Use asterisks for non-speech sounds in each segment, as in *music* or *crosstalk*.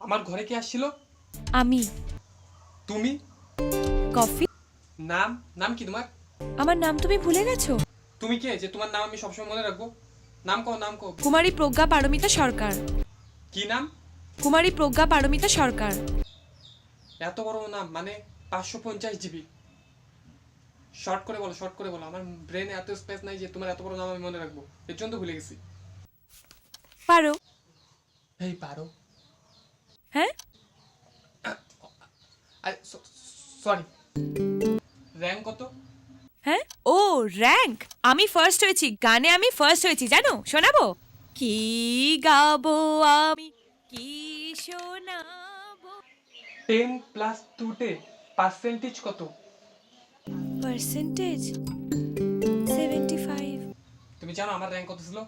আমার ঘরে কে আসছিল? আমি। তুমি? কফি। নাম? নাম কি তোমার? আমার নাম তুমি ভুলে গেছো? তুমি কে? যে তোমার নাম আমি সবসময় মনে রাখব। নাম কও নাম কও। কুমারী প্রজ্ঞা পারমিতা সরকার। কি নাম? কুমারী প্রজ্ঞা পারমিতা সরকার। এত বড় নাম মানে পাঁচশো পঞ্চাশ জিবি। শর্ট করে বলো শর্ট করে বলো। আমার ব্রেনে এত স্পেস নাই যে তোমার এত বড় নাম আমি মনে রাখব। এর জন্য তো ভুলে গেছি। পারো। এই পারো। হ্যাঁ? সরি। র্যাঙ্ক কত? হ্যাঁ? ও র্যাঙ্ক। আমি ফার্স্ট হয়েছি। গানে আমি ফার্স্ট হয়েছি জানো? শোনাবো? কি গাবো আমি? কি শোনাবো? টেন প্লাস টুতে পার্সেন্টেজ কত? পার্সেন্টেজ সেভেন্টি ফাইভ তুমি জানো আমার র্যাঙ্ক কত ছিল?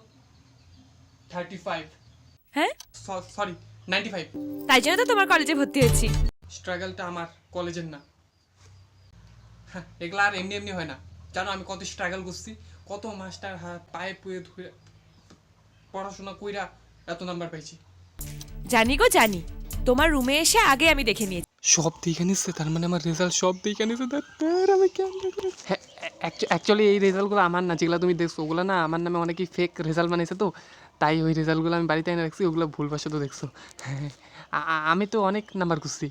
থার্টি ফাইভ হ্যাঁ সরি নাইনটি ফাইভ তাই জন্য তো তোমার কলেজে ভর্তি হয়েছি। স্ট্রাগলটা আমার কলেজের না। হ্যাঁ এগুলো আর এমনি এমনি হয় না। জানো আমি কত স্ট্রাগল করছি কত মাস্টার হাত পায়ে পুয়ে ধুয়ে পড়াশোনা কইরা এত নাম্বার পাইছি। জানি গো জানি। তোমার রুমে এসে আগে আমি দেখে নিয়েছি। সব দেখে নিচ্ছে তার মানে আমার রেজাল্ট সব দেখে নিচ্ছে তার আমি কেমন হ্যাঁ অ্যাকচুয়ালি এই রেজাল্টগুলো আমার না, যেগুলো তুমি দেখছ, ওগুলো না আমার নামে অনেকেই ফেক রেজাল্ট বানিয়েছে তো, তাই ওই রেজাল্টগুলো আমি বাড়িতে এনে রাখছি, ওগুলো তো দেখছ। *laughs* আমি তো অনেক নাম্বার খুঁজছি।